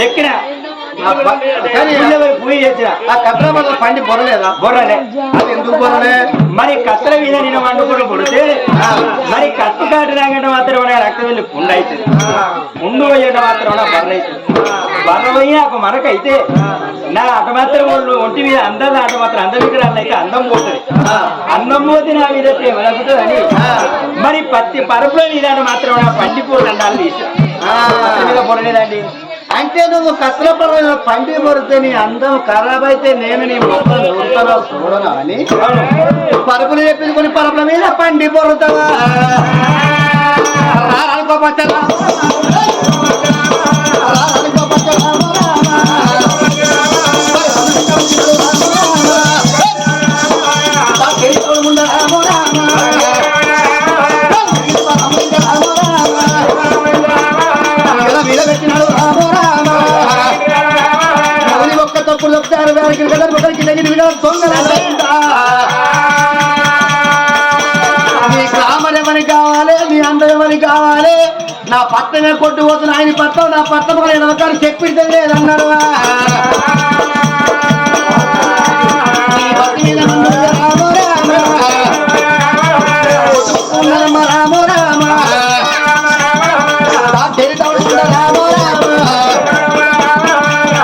ఎక్కిన కానీ పూజ చేసిన ఆ కట్ల వల్ల పండి బొరలేదా బొర్రలే అది ఎందుకు బొరలే మరి కత్తల మీద నేను వండుకుని కొడితే మరి కత్తి కాటు రాగట మాత్రం రక్తం వెళ్ళి పుండు అవుతుంది ముందు పోయేట మాత్రం బర్ర అవుతుంది బర్ర పోయి ఒక మనకైతే నా అట మాత్రం వాళ్ళు ఒంటి మీద అందం అట మాత్రం అందం విగ్రహాలు అయితే అందం పోతుంది అందం పోతే నా మీద ప్రేమ తగ్గుతుందని మరి పత్తి పరుపుల మీద మాత్రం నా పండిపోతుంది అండాలి తీసిన కత్తెల మీద పొడలేదండి అంటే నువ్వు కట్ల పండి బొరితే నీ అందం ఖరాబ్ అయితే నేను నీ మొక్కలు చూడతానో చూడను అని? పరుపులు చెప్పించుకుని పరుపుల మీద పండి పొరుతావా అనుకోపచ్చలా మీద కొట్టు పోతున్నా ఆయన ఉన్నదమ్మ నా రామ నా చరిత్ర రామ రామ?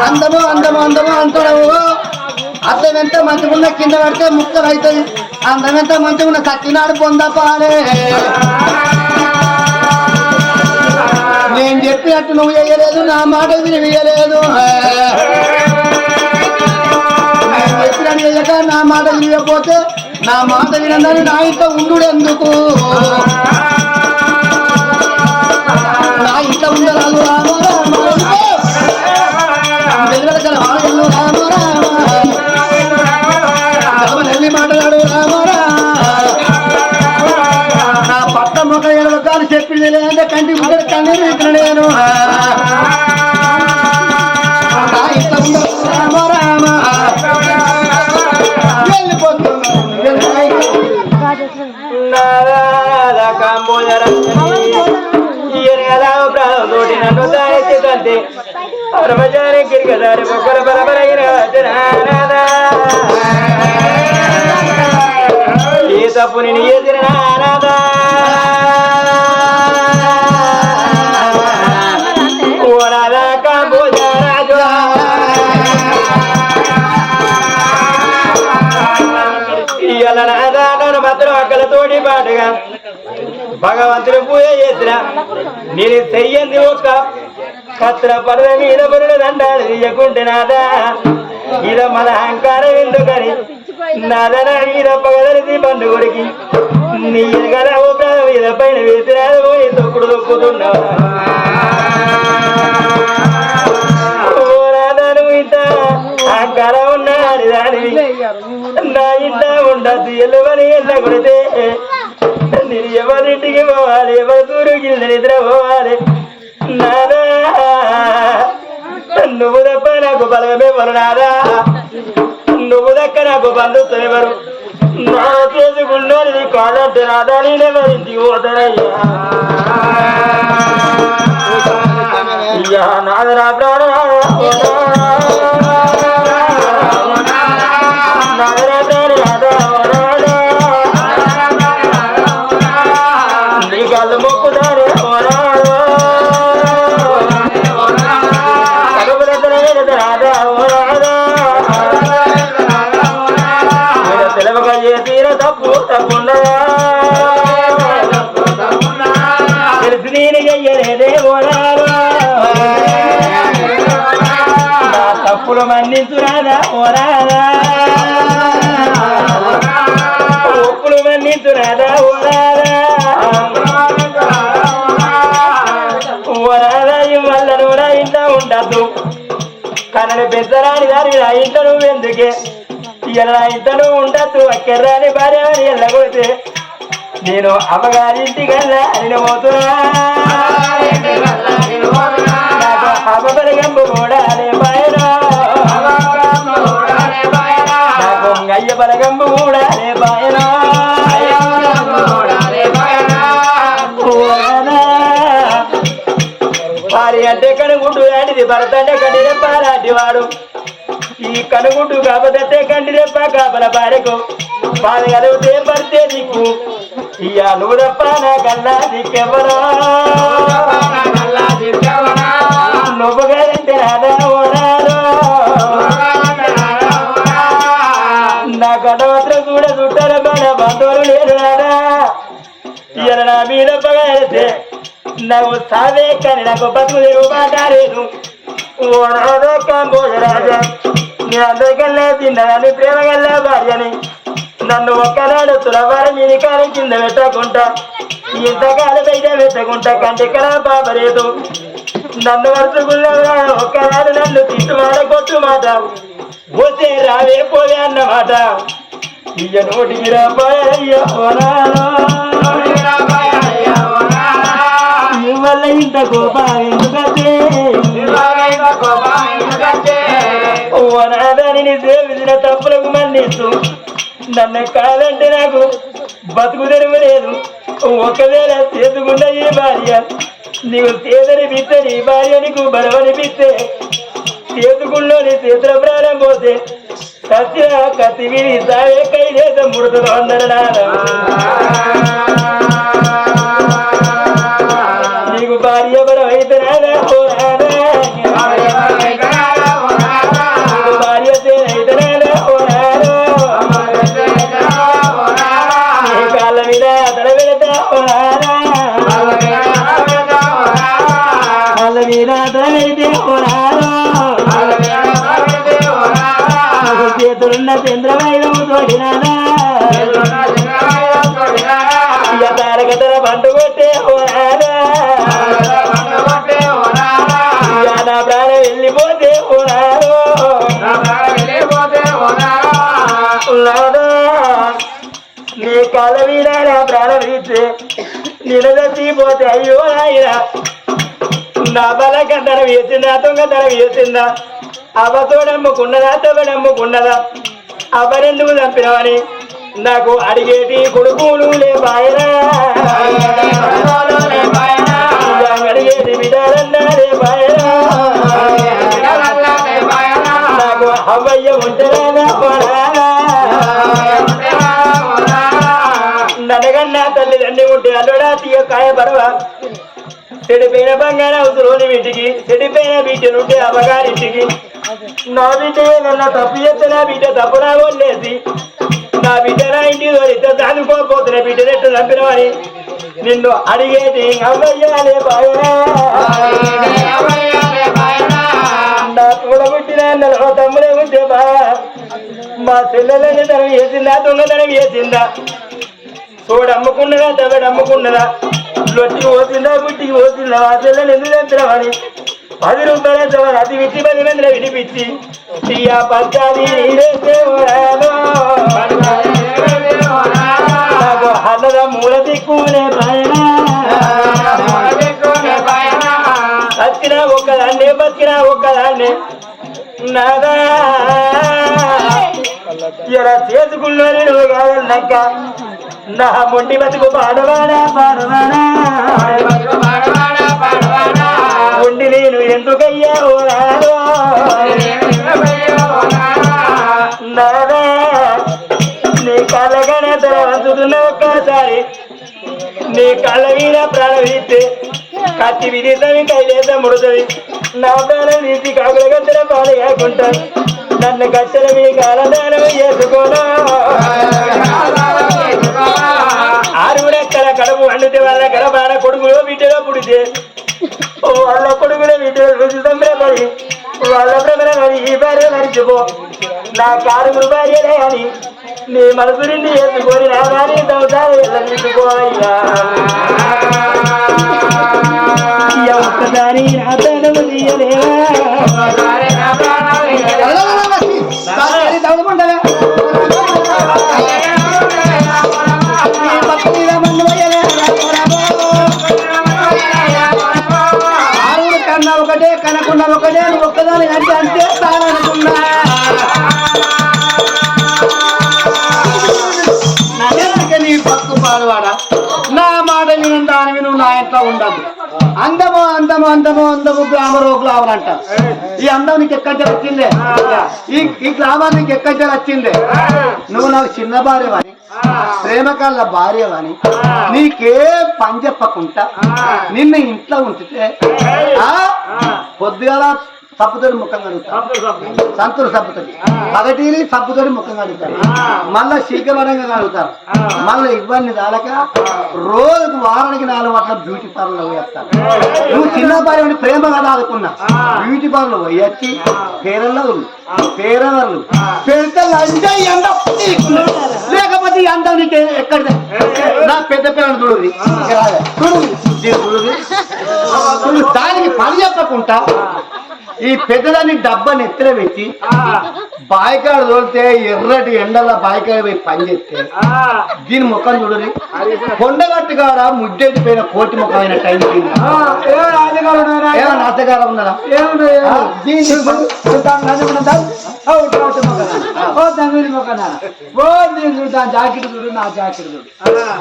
అందము అందము అందము అంటాడు. అర్థం ఎంత మంచిగున్న కింద పడితే ముక్కలు అవుతుంది అందం ఎంత మంచిగున్న సత్యనాడు పొందపాలే. నేను చెప్పినట్టు నువ్వు చేయలేదు నా మాట విని చెప్పినట్టు నా మాట వినకపోతే నా మాట వినందని నా ఇంట్లో ఉండు ఎందుకు నా ఇంట్లో ఉండరాదు రామ రామ వెలువెలకల నా పట్ట చెప్పింది లేదంటే కంటి ఇక్కడ నేను రామ రామ నన్ను దాయితే పరమచారి గిరిగదారి పరపరైన ఏ తప్పు నేను చేసిన నారాధ ఓ రాధా కాంబోజరాజు ఇయ్యాల నాదాను మాత్రం అక్కలతోటి పాటుగా భగవంతుడు పూజ చేసిన నేను చెయ్యంది ఒక కత్ర పర్వ మీద పరుల దండాలు తీయకుంటే నాదా ఇద మన అహంకారం ఎందుకని? నాదన నా మీద పగదరిది పండుగడికి నీ గల ఓ ప్రాణ మీద పైన వేసినాడు పోయి తొక్కుడు తొక్కుతున్నావు. అహంకారం ఉన్నాడు దానివి నా ఇంట ఉండద్దు ఎల్లవని ఎల్ల కొడితే. నేను ఎవరింటికి పోవాలి ఎవరి దూరుకి నిద్ర పోవాలి. నాదా నువ్వు తప్ప నాకు బలమే నాదా నువ్వు దక్క నాకు బంధుత్వం ఎవరు? నా చేసుకున్నది కాదంటే నాదా? నేనెవరింటికి పోతానయ్యా అయ్యా నాదరా ప్రాణ మన్నించురాదా ఓరాదా ఒప్పులు మన్నించురాదా ఓరాదా ఓరాదా ఈ వల్ల నువ్వు నా ఇంట ఉండద్దు. కన్నడ పెద్దరాని దాని నా ఇంట నువ్వు ఎందుకే ఇలా నా ఇంట నువ్వు ఉండద్దు. అక్కర్రాని భార్య అని వెళ్ళకూడదు నేను అమ్మగారింటికల్లా నేను పోతున్నా నాకు అయ్య బలగంబు వారి అంటే కనుగుడ్డు లాంటిది భరత అంటే కండిరెప్ప లాంటి వాడు. ఈ కనుగుడ్డు కాకపోతే కండిరెప్ప కాపల భార్యకు. బాధ కలిగితే పడితే నీకు. ఇయ్య నువ్వు తప్ప నా కల్లా దిక్కెవరో ఇయ్యాల నా మీద పగలితే నాకు సావే కానీ నాకు బతుకు తెరువు మాట్లాడలేదు ఓ రాధా కాంబోజ రాజా అందరికల్లా తిన్నదాన్ని ప్రేమ భార్యని. నన్ను ఒక్కనాడు తులవారి మీది కాలం కింద పెట్టకుండా ఇంతకాలం బయట పెట్టకుండా కంటికలా పాపలేదు నన్ను వరుసకున్నా ఒక్కనాడు నన్ను తిట్టుమాట కొట్టు మాట పోతే రావే పోవే అన్నమాట. ఇయ్య నోటికి ఇంత గోప ఎందుకంటే? ఓనాదాని సేవించిన తప్పులకు మన్నిస్తూ నన్ను కాదంటే నాకు బతుకు తెరవలేదు ఒకవేళ చేసుకున్న ఈ భార్య నీవు చేదని పిస్తే నీ భార్య నీకు బలవనిపిస్తే చేసుకున్నోని చేతుల ప్రాణం పోతే సత్య కత్తి విని సావే కైదేశ మృతులు అందరు చేతులున్న చంద్రమైదము తారకతల పండు కొట్టే ఓ నా ప్రాణం వెళ్ళిపోతే ఓ నీ కళ మీద నా ప్రాణం ఇస్తే నిలదీపోతే అయ్యో నాయన నా బలకంతనం వేసిందా దొంగతనం వేసిందా అవతోడమ్ముకున్నదా తొగడమ్ముకున్నదా అవరెందుకు చంపినవని? నాకు అడిగేటి కొడుకులు లే బాయనా అడిగేటి బిడ్డలన్నా లే బాయనా నాకు అవ్వయ్య ఉంటేనా పోరానా ననగన్నా తల్లిదండ్రి ఉంటే అల్లుడా తీయ కాయ పడవ. చెడిపోయిన బంగారం అవసరం ఇంటికి చెడిపోయిన బిడ్డలుంటే అమ్మగారింటికి నా బిడ్డ ఏదన్నా తప్పు చేస్తే నా బిడ్డ తప్పు నా వల్లేసి నా బిడ్డ నా ఇంటికి దొరికితే దానికోపోతున్న బిడ్డ నెట్టు చంపినవని నిన్ను అడిగేది అమ్మయ్యాలే బాయనా నా తోడబుట్టిన నలభై తమ్ముడే ఉంటే బా మా చెల్లెలని తనం వేసిందా దొంగతనం వేసిందా తోడు అమ్ముకున్నదా తగడు అమ్ముకున్నదా లొట్టికి పోతుందా గుట్టికి పోతుందా ఆ చెల్లెని ఎందుకు తెంపినామని పది రూపాయల తవరు అతి విట్టి పది మందిని విడిపించి తీయా పంచాది అన్నద మూల దిక్కునే పైన బతికిన ఒక్కదాన్నే బతికిన ఒక్కదాన్నే. నాదా. ఇలా చేసుకున్నది నువ్వు కాదన్నాక నా మొండి బతుకు పాడవాడా పాడవాడా. ఉండి నేను ఎందుకయ్యా ఓ నాదా నీ కలగన వంచుతున్న ఒక్కసారి నీ కలగిన ప్రణవిస్తే కత్తి విధిద్దాం కైలేదా ముడుతుంది నా ప్రాణం తీసి కాకుల పాలు కాకుండా నన్ను గట్టెల మీ కాలదానం చేసుకోను. ఆరుగుడెక్కడ కడుపు వండితే వాళ్ళ గడపాన కొడుకులో బిడ్డలో పుడితే. వాళ్ళ రుచి సంబరపడి వాళ్ళ భ్రమణమని ఈ భార్య మరిచిపో నా కారుగురు భార్యనే అని నీ మనసు నుండి వేసుకొని నా భార్య సంసారం వెళ్ళిపోయ్యా ఇక ఒక్కసారి నా తనము తీయలేవా అందము అందము గ్లామర్ గ్లామర్ అంటారు ఈ అందం నీకు ఎక్కడి వచ్చిందే? ఈ గ్లామర్ నీకు ఎక్కడి వచ్చిందే? నువ్వు నాకు చిన్న భార్యవని ప్రేమకాళ్ళ భార్యవని నీకే పని చెప్పకుండా నిన్ను ఇంట్లో ఉంచితే పొద్దుగాల సబ్బుతోటి ముఖం కడుగుతారు సంతూరు సబ్బుతోటి పగటిని సబ్బుతోటి ముఖం కడుగుతారు మళ్ళా శీఘ్రవరంగా కడుగుతారు మళ్ళీ ఇబ్బంది దాలక రోజుకు వారానికి నాలుగు మాటల బ్యూటీ పార్లర్ పోయేస్తారు నువ్వు చిన్న భార్య ప్రేమ కదా ఆదుకున్నా బ్యూటీ పార్లర్ పోయొచ్చి పేరల్లరు పేరల్లరు పెడితే లంచ ఎండ నీకు. లేకపోతే ఎక్కడ నా పెద్ద పిల్లలు చూడు చూడు చూడు దానికి పని చెప్పకుండా ఈ పెద్దదాన్ని డబ్బాని ఎత్తున పెట్టి బాయికాడ తోలితే ఎర్రటి ఎండల బాయికాడ పోయి పని చేస్తే దీని ముఖం చూడని కొండగట్టు కాడ ముద్దెట్టిపోయిన కోటి ముఖమైన టైం ఏమన్నా నాటకారం ఉన్నదా జాకెట్ చూడు నా జాకెట్ చూడు.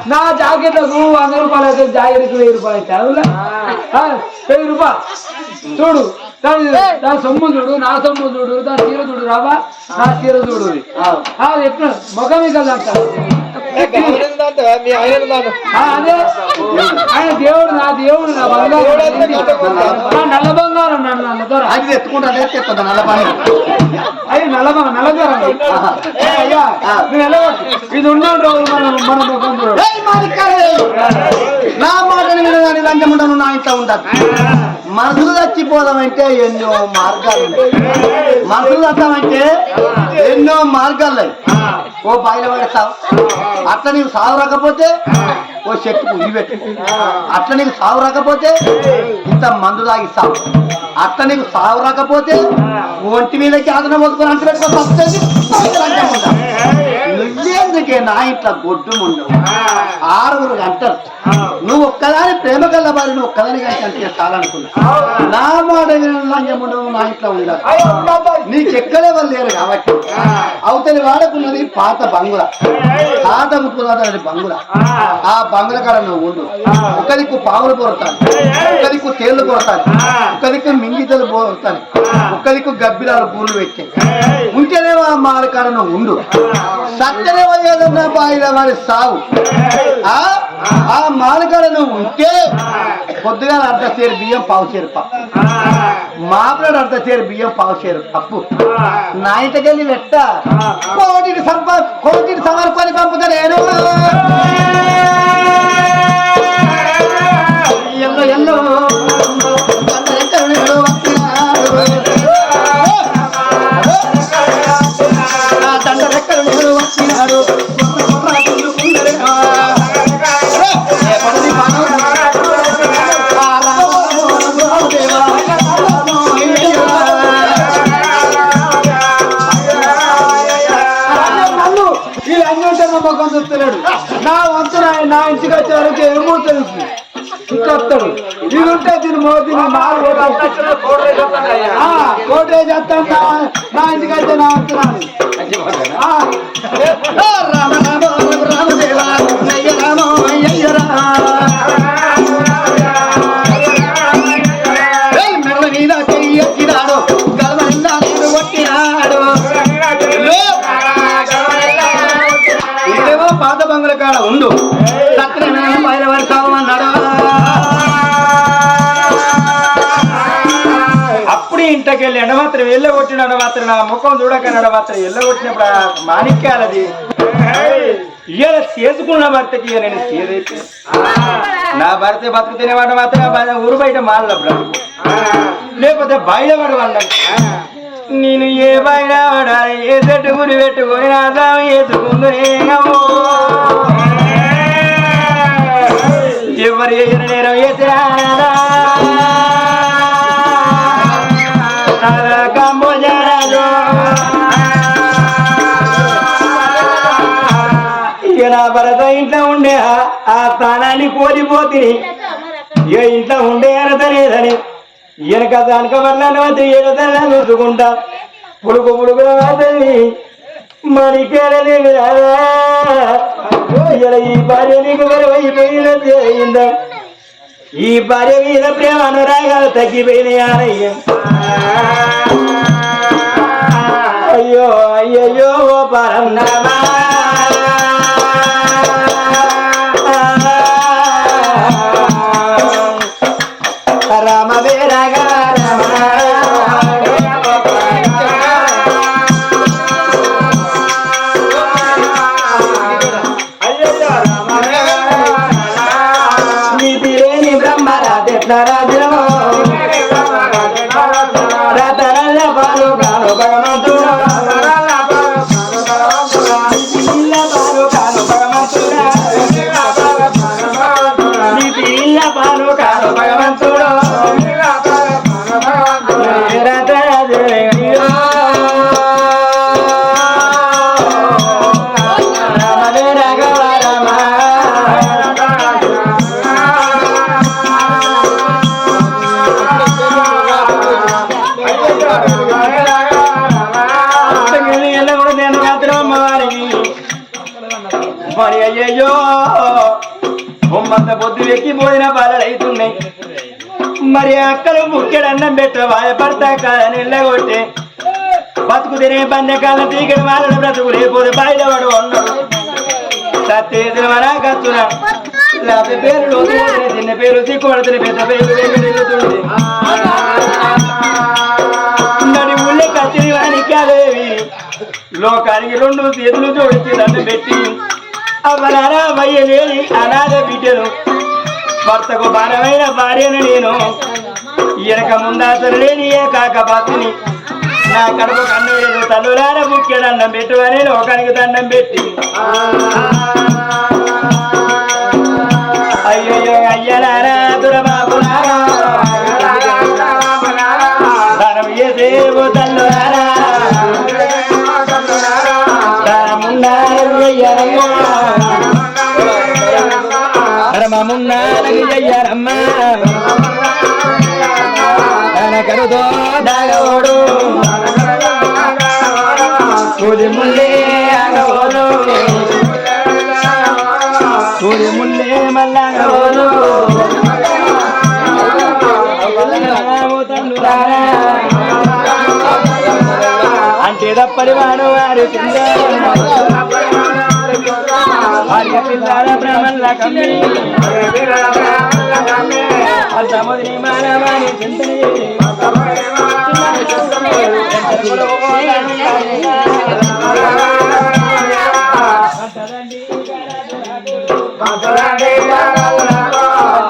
నా జాకెట్ వంద రూపాయలు అయితే జాకెట్ వెయ్యి రూపాయలు అయితే వెయ్యి రూపాయలు. చూడు దాని సొమ్ము చూడు నా సొమ్ము చూడు దాని చీర చూడు రాబా నా చీర చూడు. ఆ, ఎట్లా? ముఖమే కదా ఆయన దేవుడు నా దేవుడు నా బంగారం. నా నల్ల బంగారం. నన్ను నల్ల దొర. అది ఎత్తుకుంటా ఎత్తుకుంటా నల్ల నల్ల బంగారం నల్ల దొర అయ్యా వెళ్ళవచ్చు ఇది ఉన్నాడు రోజు మన! నా మాటని వినగానే లంచముండను నా ఇంట్లో ఉండదు. మనసులు చచ్చిపోదామంటే ఎన్నో మార్గాలు. మనసులు చచ్చామంటే ఎన్నో మార్గాలు ఉన్నాయి. ఓ బాయిలో పడేస్తావు అట్లా నీకు సాగు రాకపోతే ఓ చెట్టుకు ఉరి పెట్టు. అట్లా నీకు సాగు రాకపోతే ఇంత మందు తాగిస్తావు అట్లా నీకు సాగు రాకపోతే ఒంటి మీదకి ఆదన పోసుకొని అంటు నువ్వేందుకే నా ఇంట్లో గొడ్డు ఉండవు ఆరుగురు అంటారు. నువ్వు ఒక్కదాని ప్రేమ కల్ల వారి నువ్వు ఒక్కదాని కానీ అంటే చాలనుకున్నా. నా మాట ఉండవు నా ఇంట్లో ఉండాలి. నీకు ఎక్కడే వాళ్ళు లేరు కాబట్టి. అవతలి వాడకున్నది పాత బంగుల. పాత ముట్టుకున్నది బంగుల. ఆ. బంగుల కాడ నువ్వు ఉండు. ఒక దిక్కు పాములు కొడతాను ఒక దిక్కు తేళ్ళు కొడతాను ఒక దిక్కు మింగితలు పోతాను ఒక దిక్కు గబ్బిలాలు పూలు పెట్టాయి ఉంటేనేమో ఆ మాల కాడ నువ్వు ఉండు. సత్యనేమో ఏదన్నా వారి సావు. ఆ? మాలకాడ నువ్వు ఉంటే పొద్దుగా అర్ధ చేరు బియ్యం పావు చేరు పప్పు. మాపలాడు అర్ధ చేరు బియ్యం పావు చేరు పప్పు. నా ఇంటికెళ్ళి పెట్ట కోటిని సంప కోటిని సమర్పణ పంపుతా నేను. ఉంటే దీని మోదీ నాలుగు కోటే చేస్తాను నా ఇంటికి అయితే నా వంతు నాది. ఆ, ఓ రామ రామ ఎండమాత్రం ఎల్లగొట్టిన ఎండమాత్రం నా ముఖం చూడక ఎండమాత్రం ఎల్లగొట్టినప్పుడు ఆ మాణిక్యాలది. ఇవాళ చేసుకున్న భర్తకి ఇక నేను చేదైతే నా భర్త బతుకుతున్న వాడు మాత్రం ఊరు బయట మాల బ్రతుకు. లేకపోతే బయట పడు నేను ఏ బయట పడాలి ఏ చెట్టు గురి పెట్టుకొని నా దాం వేసుకుందునేమో ఎవరు నేరం నా భరత ఇంట్లో ఉండే ఆ- ఆ స్థానాన్ని కోల్పోతుంది ఇక ఇంట్లో ఉండే అనతలేదని వెనక దానిక వల్ల ఏదైనా చూసుకుంటా. పులుకు పులుకుల వాతని మణికేరలేదు ఈ భార్య నీకు వరవైపోయినది ఈ భార్య మీద ప్రేమ అనురాగాలు తగ్గిపోయినాయయ్య అయ్యో అయ్యయ్యో ఓ పరందమా రామ మరి అయ్యయ్యో. బొమ్మంత పొద్దు వెక్కి పోయిన బాలలైతున్నాయి మరి అక్కలు ముఖ్యడు అన్నం పెట్ట భయపడతా కాదని ఎల్లగొట్టే బతుకు తినే బంధకాలం తీగడి వాళ్ళ బ్రతుకు లేకపోతే బయటవాడు ఉన్నాడు. సత్యేసిన మన కత్తున లేకపోతే పేరు చిన్న పేరు సిక్కుపడుతుంది పెద్ద పేరు వెంకటేశ్వరుడు నడి ఊళ్ళే కత్తిరి వాణిక్యాదేవి లోకానికి రెండు చేతులు జోడించి నన్ను పెట్టి అవ్వనారా వయ్యలేని అనాథ బిడ్డను భర్తకు భారమైన భార్యను నేను. ఈయనక ముందాసరు లేని ఏ కాక భక్తిని నా కడుపు కన్ను లేదు తల్లులార ముఖ్య దండం పెట్టువని లోకానికి దండం పెట్టి. ధర్మమున్నారు అయ్యారమ్మా తన కరుదో దాగోడు. సూది ముల్లే ఆగవోడు సూది ముల్లే మల్లాగవోడు అంటే తప్పని వాడు వారు వారి పిల్లల బ్రహ్మల కమ్మి సముద్రి మానవాణి చింతని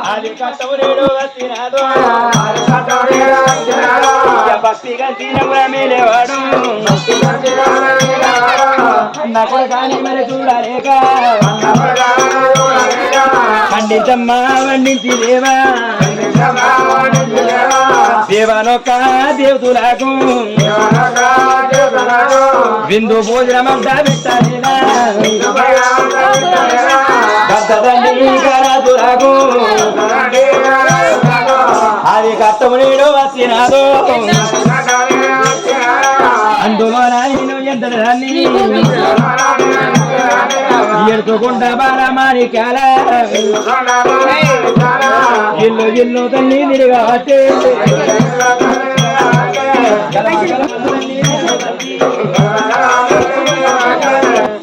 అది కట్టవురేడు వచ్చినాదో భక్తిగా తీనముల మేలేవాడు నా కొడకాని మరి చూడలేక ఖండించమ్మా వండించి దేవా దేవానొక్క దేవతులకు విందు భోజనమంతా పెట్టాలినా భక్తండి కరాతులకు అది కట్టము నేడు వచ్చినాదో అందులో నేను ఎంత దాన్ని ఎడుతుకుంటా బాలమారి కాల ఇల్లు ఇల్లు తల్లి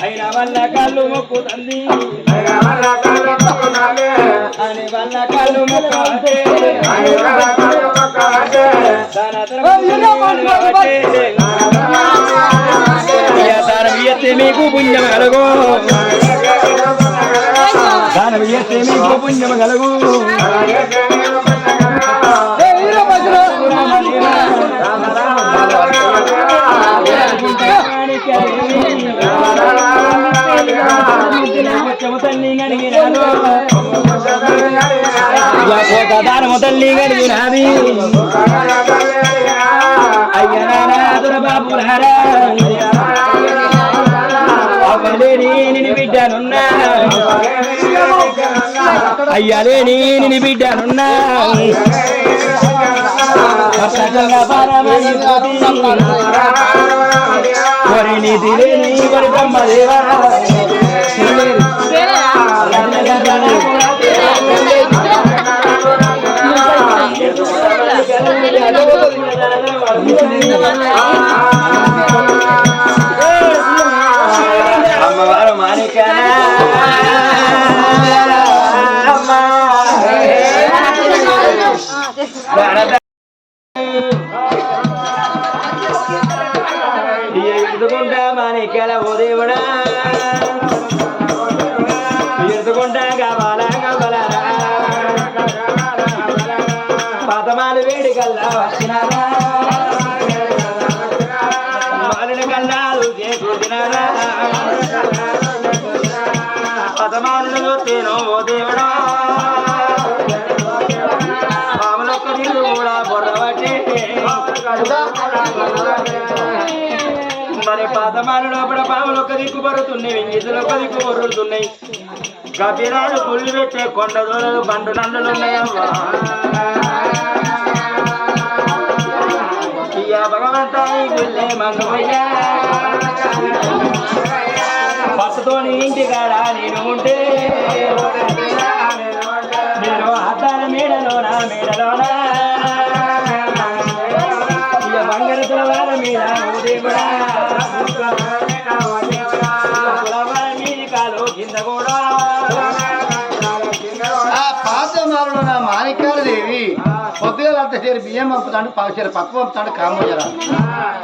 అయిన వల్ల కళ్ళు మొక్కు తంది అని వల్ల కళ్ళు మొక్కు అంటే దాన దానం మీకు పుణ్యం కలగో దానం ఎత్తే మీకు పుణ్యం కలగు తల్లి గడిగినది అయ్యనాదుర బాబులారా అవ్వలేని బిడ్డనున్నా అయ్యలేని నిన్ను బిడ్డనున్నా వరి లేని వరి బ్రహ్మదేవా Thank you. మరి పాదమాల లోపల పాములు ఒక దిక్కు పడుతున్నాయి ఇంగితులు ఒక దిక్కు పొరుతున్నాయి గబిరాలు పుల్లు పెట్టే కొండ దూరలు బండు నండలు ఉన్నాయమ్మా భగవంతాయి భగవంత ఈ గుళ్ళే మంగమయ్యా. పట్టుతోని ఇంటి కాడ నేను ఉంటే నేను అద్దాల మేడలోనా మేడలోనా? పాత మారులో నా మాణిక్యాల దేవి పొద్దుగా అంత చేరి బియ్యం పంపుతాడు పావుచేరు పప్పు పంపుతాడు కామోజరా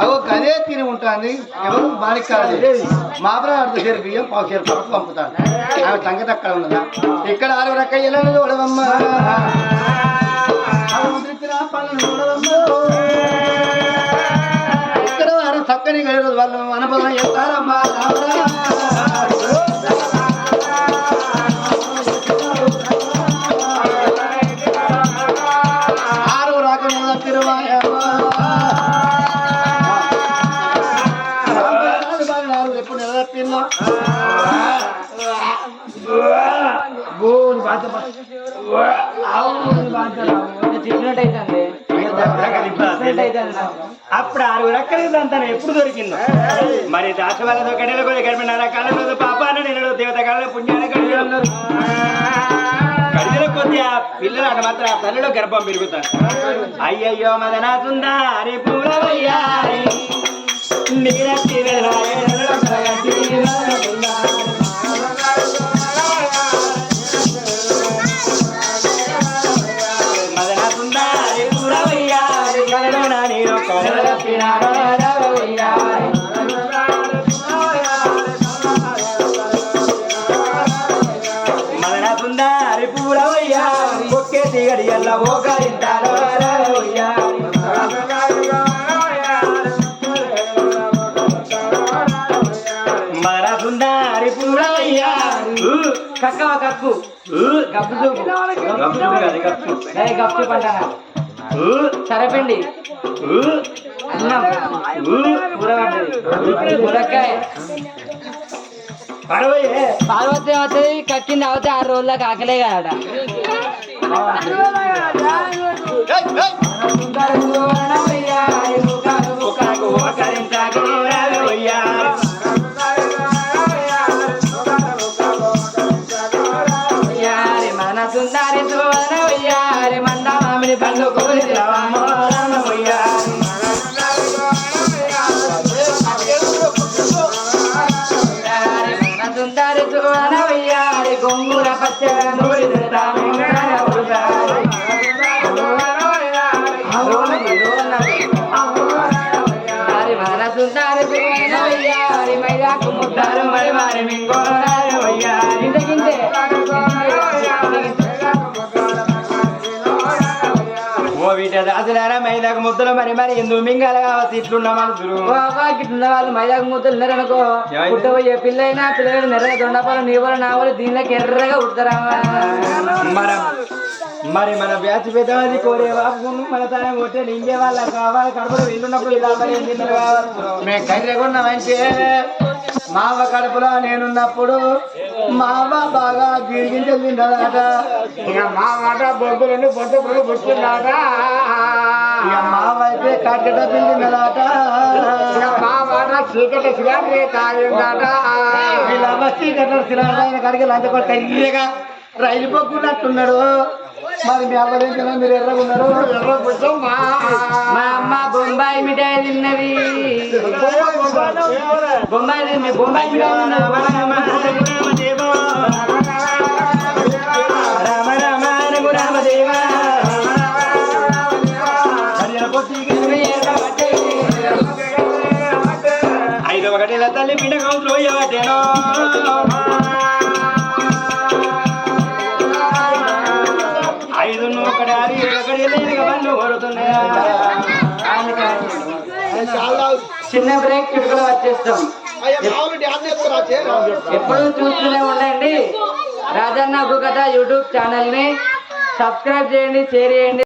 అగో గదే తిని ఉంటుంది ఎవరు? మాణిక్యాల దేవి మాత్రం అర్ధ చేరి బియ్యం పావుచేరు పప్పు పంపుతాడు. ఆమె సంగతి అక్కడ ఉన్నదా? ఇక్కడ ఆరు రకాయలను చూడవమ్మ. ఇక్కడ వారు చక్కని గడియలు వాళ్ళు అనుభవం చేస్తారమ్మా అప్పుడు ఆరుగురు అక్కడికి తన ఎప్పుడు దొరికిందో. మరి దాసవాళ్ళతో వాళ్ళతో గడిలో కూడా గడిపినారా? కాలంలో పాపాన నేను దేవత కాలంలో పుణ్యాన్ని గడిలో ఉన్నారు కొద్ది ఆ పిల్లలు అంటే మాత్రం ఆ తల్లిలో గర్భం పెరుగుతారు. అయ్యయ్యో మదనా అరే పూలవయ్యారి నీరట్టి వెళ్ళాలి, అంటారా? సరపిండి. అన్నం. పార్వతి అవుతుంది కక్కింది అవుతే ఆరు రోజులకు ఆకలే కదా ఒకకు మైదాకు ముద్దలు మరి మరి ఎందుకు మింగాల కావచ్చు? ఇట్లున్న మనుషులు. గిట్ల వాళ్ళు మైదాకు ముద్దలు ఉన్నారనుకో? పుట్టబోయే పిల్లైనా పిల్లలు నెర్రగా దొండపాలు నీవలు నావలు దీనిలోకి ఎర్రగా ఉడతారా మన మరి మన బ్యాచ్ పెద్దవాది కోరే బాబు మన తన కొట్టే నింగే వాళ్ళ కావాలి కడుపులో వీళ్ళున్నప్పుడు ఇలా మరి మేము కర్రెకున్నామంటే మావ కడుపులో నేనున్నప్పుడు మావ బాగా గిరిగించలు తింటదట ఇక మా మాట బొగ్గులను బొద్ద బొగ్గు పుట్టిందాట ఇక మావ అయితే కట్టెట తిందట మా మాట చీకటి సిలాంటి తాగిందాట వచ్చి కట్ట సిలిండర్ కడిగి లంచ రైలు పొక్కున్నట్టున్నాడు మరి మీ మీరు ఎర్రగున్నారు ఎర్ర కొంచెం మా. అమ్మ బొంబాయి మిఠాయి తిన్నది. బొంబాయి బొంబాయి మిఠాయి చిన్న బ్రేక్ చుట్టుకుని వచ్చేస్తాం. ఎప్పుడు చూస్తూనే ఉండండి. రాజన్న కథ యూట్యూబ్ ఛానల్ని సబ్స్క్రైబ్ చేయండి షేర్ చేయండి.